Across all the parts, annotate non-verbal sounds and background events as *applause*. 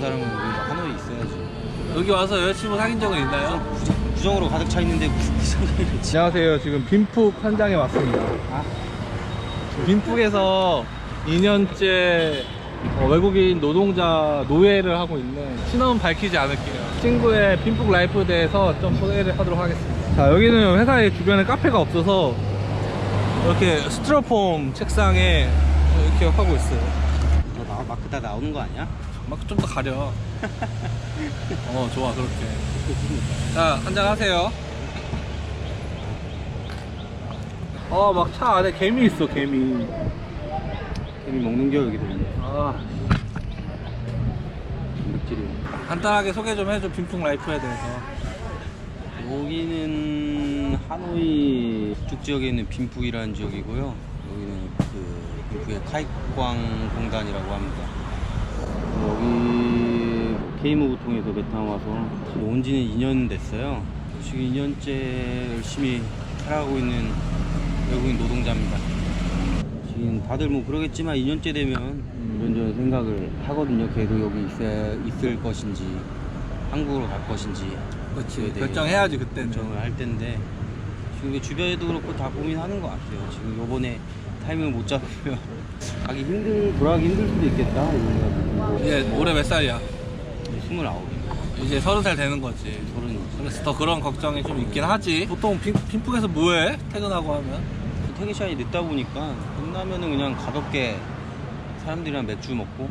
젊은 사람은 그래도 하노이 있어야지. 여기 와서 여자친구 사귄 적은 있나요? 부정, 부정으로 가득 차 있는데 무슨 부정을 했지? 안녕하세요. 지금 빈푹 현장에 왔습니다. 아, 빈푹에서 2년째 어, 외국인 노동자 노예를 하고 있는 신원은 밝히지 않을게요. 친구의 빈푹 라이프에 대해서 좀 소개를 하도록 하겠습니다. 자, 여기는 회사의 주변에 카페가 없어서 이렇게 스티로폼 책상에 이렇게 하고 있어요. 너 나, 마크 다 나오는 거 아니야? 막 좀 더 가려. *laughs* 어, 좋아, 그렇게. 자, 한잔 하세요. 어, 막 차 안에 개미 있어, 개미. 개미 먹는 겨 여기도 아, 단백질이. 간단하게 소개 좀 해줘, 빈풍 라이프에 대해서. 여기는 하노이 북쪽 지역에 있는 빈푸이라는 지역이고요. 여기는 그 빈푸이의 카이광 공단이라고 합니다. 여기 게이머부 통해서 베트남 와서 온 지는 2년 됐어요. 지금 2년째 열심히 살아가고 있는 외국인 노동자입니다. 지금 다들 뭐 그러겠지만 2년째 되면 이런저런 생각을 하거든요. 계속 여기 있어, 있을 것인지 한국으로 갈 것인지 그렇지. 네. 결정해야지, 그때는. 결정을 할 텐데 지금 주변에도 그렇고 다 고민하는 것 같아요. 지금 요번에 타이밍을 못 잡으면 가기 힘들 돌아가기 힘들 수도 있겠다 이런 이제 올해 몇 살이야? 스물아홉 이제 서른 살 되는 거지. 서른 그래서 더 그런 걱정이 좀 있긴 하지. 보통 빈, 빈풍에서 뭐해? 퇴근하고 하면? 퇴근 시간이 늦다 보니까 끝나면은 그냥 가볍게 사람들이랑 맥주 먹고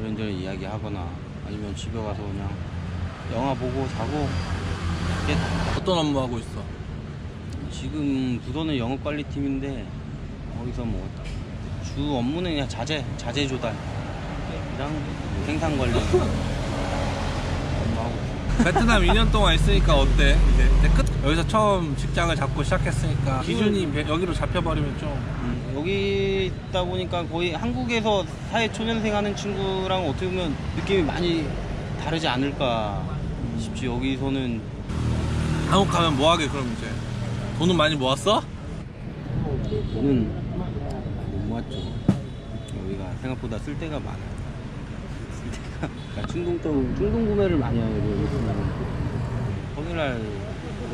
이런저런 이야기하거나 아니면 집에 가서 그냥 영화 보고 자고 어떤 업무 하고 있어? 지금 부서는 영업 관리팀인데 거기서 뭐 주 업무는 그냥 자재 자재 조달이랑 생산 관련 업무하고. 베트남 2년 동안 있으니까 어때? 이제, 이제 끝 여기서 처음 직장을 잡고 시작했으니까 기준이 배- 여기로 잡혀버리면 좀 음, 여기 있다 보니까 거의 한국에서 사회 초년생 하는 친구랑 어떻게 보면 느낌이 많이 다르지 않을까 싶지 여기서는 한국 가면 뭐하게 그럼 이제 돈은 많이 모았어? 돈은 못 모았죠 여기가 생각보다 쓸 데가 많아요 쓸 데가 그러니까 충동 충동 구매를 많이 여기 있으면 평일날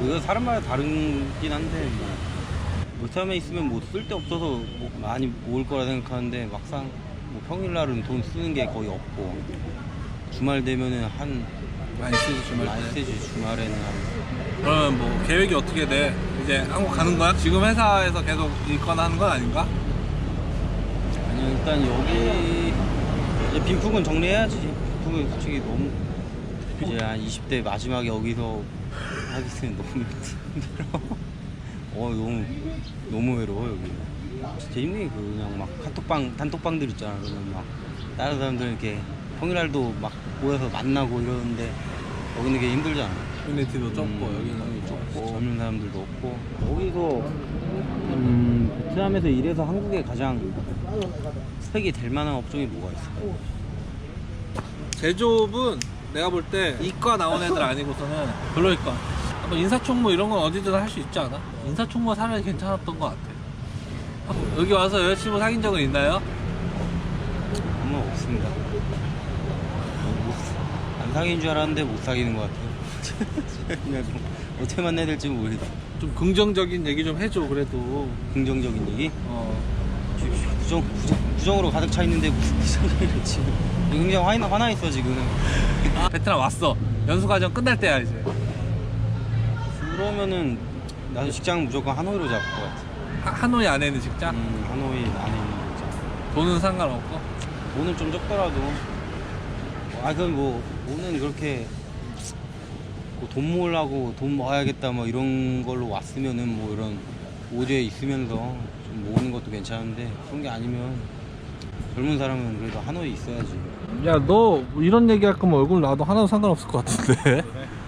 여기가 사람마다 다르긴 한데 뭐 베트남에 있으면 뭐 쓸 데 없어서 뭐 많이 모을 거라 생각하는데 막상 뭐 평일날은 돈 쓰는 게 거의 없고 주말 되면은 한 많이 쓰지 주말 많이 때 쓰지 주말에는 한 그러면 뭐 계획이 어떻게 돼? 이제 한국 가는 거야? 지금 회사에서 계속 있거나 하는 건 아닌가? 일단 여기 이제 빈풍은 정리해야지. 빈풍은 솔직히 너무 이제 한 20대 마지막에 여기서 하기는 너무 힘들어 어 너무 너무 외로워 여기. 진짜 힘들게 그 그냥 막 카톡방 단톡방들 있잖아. 그러면 막 다른 사람들 이렇게 평일날도 막 모여서 만나고 이러는데 여기는 게 힘들잖아 커뮤니티도 좁고 음, 여기는 여기 좁고 젊은 사람들도 없고 여기서 음, 베트남에서 일해서 한국에 가장 스펙이 될 만한 업종이 뭐가 있어? 제조업은 내가 볼 때 이과 나온 애들 아니고서는 별로일까. 뭐 인사총무 이런 건 어디든 할 수 있지 않아? 인사총무 사람이 괜찮았던 것 같아. 여기 와서 여자친구 사귄 적은 있나요? 아무 없습니다. 어, 못- 안 사귄 줄 알았는데 못 사귀는 것 같아요. 어떻게 만나야 될지 모르겠어. 좀 긍정적인 얘기 좀 해줘 그래도. 긍정적인 얘기? 어. 지금 부정, 부정, 부정으로 가득 차 있는데 무슨 부정을 했지? 굉장히 화나, 화나 있어 지금. 아, 베트남 왔어. 연수 과정 끝날 때야 이제. 그러면은 나도 직장 무조건 하노이로 잡을 것 같아. 하, 하노이 안에 있는 직장? 음, 하노이 안에 있는 직장. 돈은 상관없고. 돈은 좀 적더라도 아 그건 뭐 돈은 그렇게 뭐돈 모으려고 돈 모아야겠다 뭐 이런 걸로 왔으면은 뭐 이런 오지에 있으면서 좀 모으는 것도 괜찮은데 그런 게 아니면 젊은 사람은 그래도 하노이 있어야지 야 너 이런 얘기 할 거면 얼굴 나도 하나도 상관없을 것 같은데. *laughs*